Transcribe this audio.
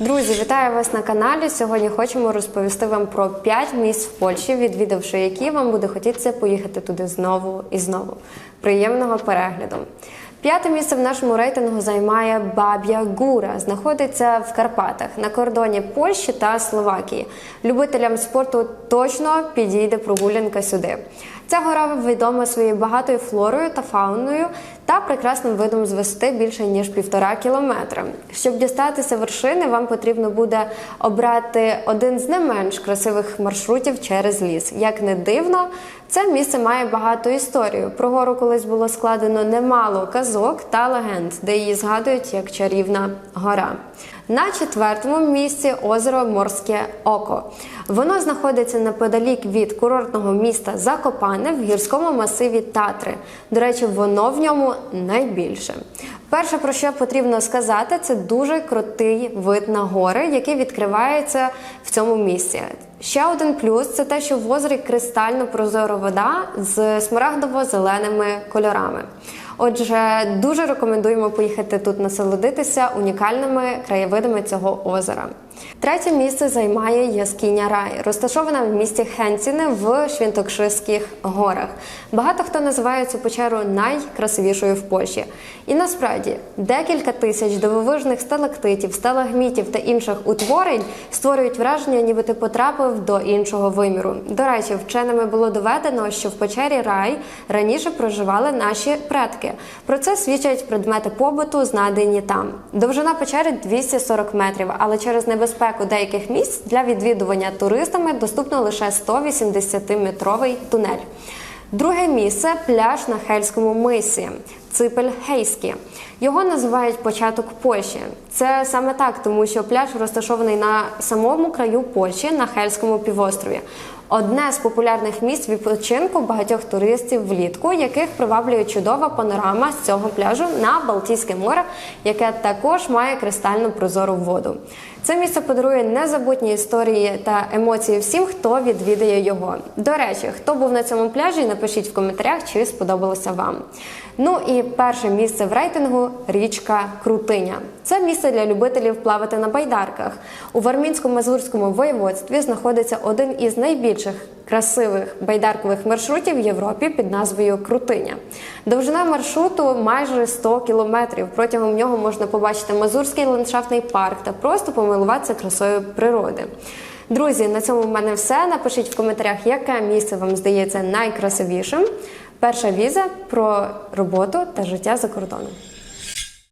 Друзі, вітаю вас на каналі. Сьогодні хочемо розповісти вам про 5 місць в Польщі, відвідавши які вам буде хотітися поїхати туди знову і знову. Приємного перегляду. П'яте місце в нашому рейтингу займає Баб'я Гура. Знаходиться в Карпатах на кордоні Польщі та Словакії. Любителям спорту точно підійде прогулянка сюди. Ця гора відома своєю багатою флорою та фауною та прекрасним видом з висоти більше ніж півтора кілометра. Щоб дістатися вершини, вам потрібно буде обрати один з не менш красивих маршрутів через ліс. Як не дивно, це місце має багато історію. Про гору колись було складено немало казок та легенд, де її згадують як чарівна гора. На четвертому місці озеро Морське Око. Воно знаходиться неподалік від курортного міста Закопане в гірському масиві Татри. До речі, воно в ньому найбільше. Перше, про що потрібно сказати, це дуже крутий вид на гори, який відкривається в цьому місці. Ще один плюс це те, що в озері кристально прозора вода з смарагдово-зеленими кольорами. Отже, дуже рекомендуємо поїхати тут насолодитися унікальними краєвидами цього озера. Третє місце займає Яскіня Рай, розташована в місті Хенціне в Швінтокшиських горах. Багато хто називає цю печеру найкрасивішою в Польщі. І насправді декілька тисяч дивовижних сталактитів, сталагмітів та інших утворень створюють враження, ніби ти потрапив до іншого виміру. До речі, вченими було доведено, що в печері рай раніше проживали наші предки. Про це свідчать предмети побуту, знайдені там. Довжина печери 240 метрів, але через небезпеку деяких місць для відвідування туристами доступно лише 180-метровий тунель. Друге місце пляж на Хельському мисі. Ципель Гейські. Його називають початок Польщі. Це саме так, тому що пляж розташований на самому краю Польщі на Хельському півострові. Одне з популярних місць відпочинку багатьох туристів влітку, яких приваблює чудова панорама з цього пляжу на Балтійське море, яке також має кристально прозору воду. Це місце подарує незабутні історії та емоції всім, хто відвідає його. До речі, хто був на цьому пляжі, напишіть в коментарях, чи сподобалося вам. Ну і перше місце в рейтингу річка Крутиня. Це місце для любителів плавати на байдарках. У Вармінсько-Мазурському воєводстві знаходиться один із найбільших красивих байдаркових маршрутів в Європі під назвою Крутиня. Довжина маршруту майже 100 кілометрів. Протягом нього можна побачити Мазурський ландшафтний парк та просто помилуватися красою природи. Друзі, на цьому в мене все. Напишіть в коментарях, яке місце вам здається найкрасивішим. Перша віза про роботу та життя за кордоном.